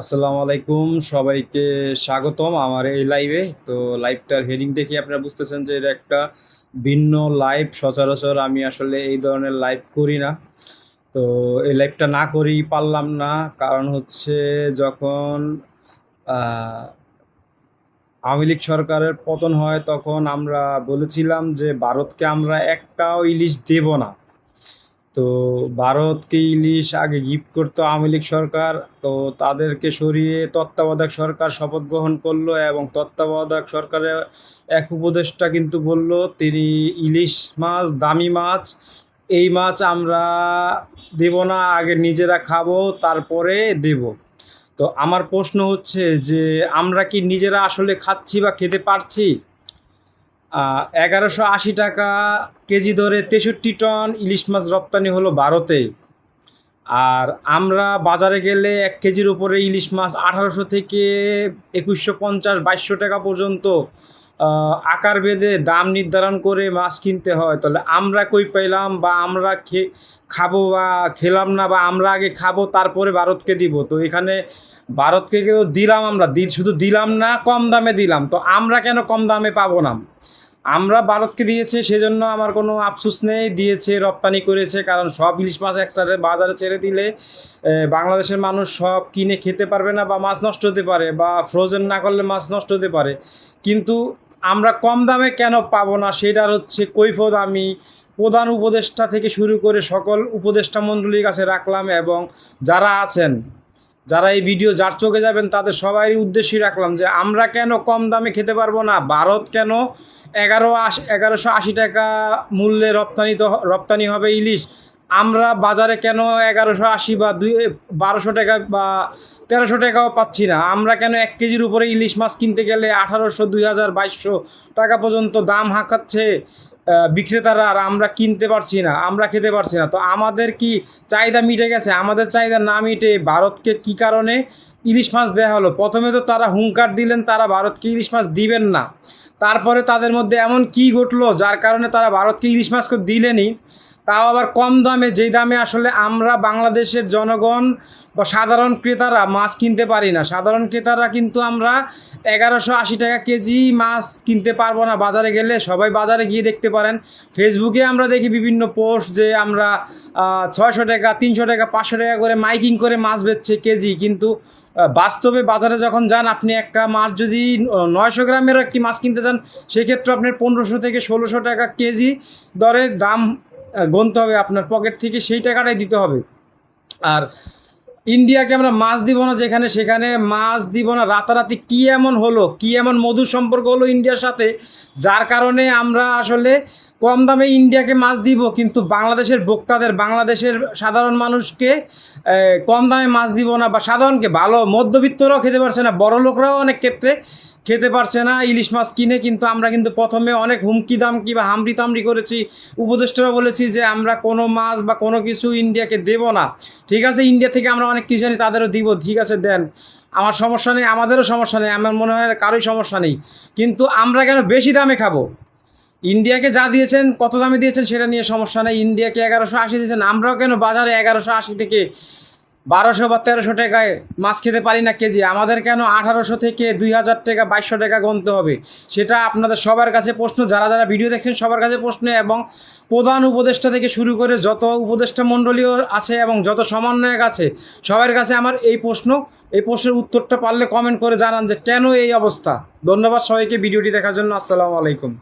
আসসালামু আলাইকুম। সবাইকে স্বাগতম আমার এই লাইভে তো লাইভটার হেডিং দেখে আপনারা বুঝতেছেন যে এটা একটা ভিন্ন লাইভ সচরাচর আমি আসলে এই ধরনের লাইভ করি না। তো এই লাইভটা না করেই পারলাম না। কারণ হচ্ছে যখন আওয়ামী লীগ সরকারের পতন হয়, তখন আমরা বলেছিলাম যে, ভারতকে আমরা একটাও ইলিশ দেব না। তো ভারতকে ইলিশ আগে গিফট করতো আওয়ামী লীগ সরকার। তো তাদেরকে সরিয়ে তত্ত্বাবধায়ক সরকার শপথ গ্রহণ করল এবং তত্ত্বাবধায়ক সরকারের এক উপদেষ্টা কিন্তু বলল, তিনি ইলিশ মাছ, দামি মাছ, এই মাছ আমরা দেব না, আগে নিজেরা খাব, তারপরে দেব। তো আমার প্রশ্ন হচ্ছে যে, আমরা কি নিজেরা আসলে খাচ্ছি বা খেতে পারছি? এগারোশো আশি টাকা কেজি ধরে তেষট্টি টন ইলিশ মাছ রপ্তানি হলো ভারতে। আর আমরা বাজারে গেলে এক কেজির উপরে ইলিশ মাছ আঠারোশো থেকে একুশশো পঞ্চাশ, বাইশশো টাকা পর্যন্ত আকার বেঁধে দাম নির্ধারণ করে মাছ কিনতে হয়। তাহলে আমরা কই পাইলাম বা আমরা খে খাব বা খেলাম না বা আমরা আগে খাব, তারপরে ভারতকে দিব? তো এখানে ভারতকে কেউ দিলাম আমরা, দি শুধু দিলাম না, কম দামে দিলাম। তো আমরা কেন কম দামে পাবো না? আমরা ভারতকে দিয়েছে, সেজন্য আমার কোনো আফসোস নেই, দিয়েছে, রপ্তানি করেছে, কারণ সব ইলিশ মাছ একসাথে বাজারে ছেড়ে দিলে বাংলাদেশের মানুষ সব কিনে খেতে পারবে না বা মাছ নষ্ট হতে পারে বা ফ্রোজেন না করলে মাছ নষ্ট হতে পারে। কিন্তু আমরা কম দামে কেন পাবো না সেটার হচ্ছে কৈফত আমি প্রধান উপদেষ্টা থেকে শুরু করে সকল উপদেষ্টা মণ্ডলীর কাছে রাখলাম এবং যারা আছেন যারা এই ভিডিও যার চোখে যাবেন, তাদের সবারই উদ্দেশ্যই রাখলাম যে আমরা কেন কম দামে খেতে পারব না? ভারত কেন এগারো আশি এগারোশো আশি টাকা মূল্যে রপ্তানি তো রপ্তানি হবে ইলিশ? আমরা বাজারে কেন এগারোশো আশি বা দুই বারোশো টাকা বা তেরোশো টাকাও পাচ্ছি না? আমরা কেন এক কেজির উপরে ইলিশ মাছ কিনতে গেলে আঠারোশো, দুই হাজার, বাইশশো টাকা পর্যন্ত দাম হাঁকাচ্ছে? বিক্রেতারা আর আমরা কিনতে পারছি না, আমরা খেতে পারছি না। তো আমাদের কি চাহিদা মিটে গেছে? আমাদের চাহিদা না মিটে ভারতকে কি কারণে ইলিশ মাছ দেওয়া হলো? প্রথমে তো তারা হুঙ্কার দিলেন, তারা ভারতকে ইলিশ মাছ দিবেন না। তারপরে তাদের মধ্যে এমন কি ঘটলো, যার কারণে তারা ভারতকে ইলিশ মাছকে দিলেনই? তাও আবার কম দামে, যেই দামে আসলে আমরা বাংলাদেশের জনগণ বা সাধারণ ক্রেতারা মাছ কিনতে পারি না। সাধারণ ক্রেতারা কিন্তু আমরা এগারোশো আশি টাকা কেজি মাছ কিনতে পারব না। বাজারে গেলে সবাই বাজারে গিয়ে দেখতে পারেন। ফেসবুকে আমরা দেখি বিভিন্ন পোস্ট যে আমরা ছয়শো টাকা, তিনশো টাকা, পাঁচশো টাকা করে মাইকিং করে মাছ বেচছে কেজি। কিন্তু বাস্তবে বাজারে যখন যান, আপনি একটা মাছ যদি নয়শো গ্রামের একটি মাছ কিনতে যান সেক্ষেত্রে আপনার পনেরোশো থেকে ষোলোশো টাকা কেজি দরের দাম গুনতে হবে, আপনার পকেট থেকে সেই টাকাটাই দিতে হবে। আর ইন্ডিয়াকে আমরা মাছ দিব না যেখানে, সেখানে মাছ দিব না। রাতারাতি কী এমন হলো, কী এমন মধুর সম্পর্ক হলো ইন্ডিয়ার সাথে, যার কারণে আমরা আসলে কম দামে ইন্ডিয়াকে মাছ দিব, কিন্তু বাংলাদেশের ভোক্তাদের, বাংলাদেশের সাধারণ মানুষকে কম দামে মাছ দিব না, বা সাধারণকে ভালো মধ্যবিত্তরাও খেতে পারছে না বড় লোকরাও অনেক ক্ষেত্রে খেতে পারছে না, ইলিশ মাছ কিনে, কিন্তু আমরা কিন্তু প্রথমে অনেক হুমকি দামকি বা হামড়ি তামড়ি করেছি। উপদেষ্টারা বলেছি যে, আমরা কোনো মাছ বা কোনো কিছু ইন্ডিয়াকে দেব না। ঠিক আছে, ইন্ডিয়া থেকে আমরা অনেক কিছু জানি তাদেরও দিব, ঠিক আছে, দেন। আমার সমস্যা নেই, আমাদেরও সমস্যা নেই, আমার মনে হয় কারোই সমস্যা নেই। কিন্তু আমরা কেন বেশি দামে খাব? ইন্ডিয়াকে যা দিয়েছেন, কত দামে দিয়েছেন, সেটা নিয়ে সমস্যা নেই। ইন্ডিয়াকে এগারোশো আশি দিয়েছেন, আমরাও কেন বাজারে এগারোশো আশি থেকে বারোশো বা তেরোশো টাকায় মাছ খেতে পারি না কেজি। আমাদের কেন আঠারোশো থেকে দুই হাজার টাকা, বাইশশো টাকা গুনতে হবে? সেটা আপনাদের সবার কাছে প্রশ্ন, যারা যারা ভিডিও দেখছেন সবার কাছে প্রশ্ন এবং প্রধান উপদেষ্টা থেকে শুরু করে যত উপদেষ্টা মণ্ডলীয় আছে এবং যত সমন্বয়ক আছে, সবার কাছে আমার এই প্রশ্ন। এই প্রশ্নের উত্তরটা পারলে কমেন্ট করে জানান যে কেন এই অবস্থা। ধন্যবাদ সবাইকে ভিডিওটি দেখার জন্য। আসসালামু আলাইকুম।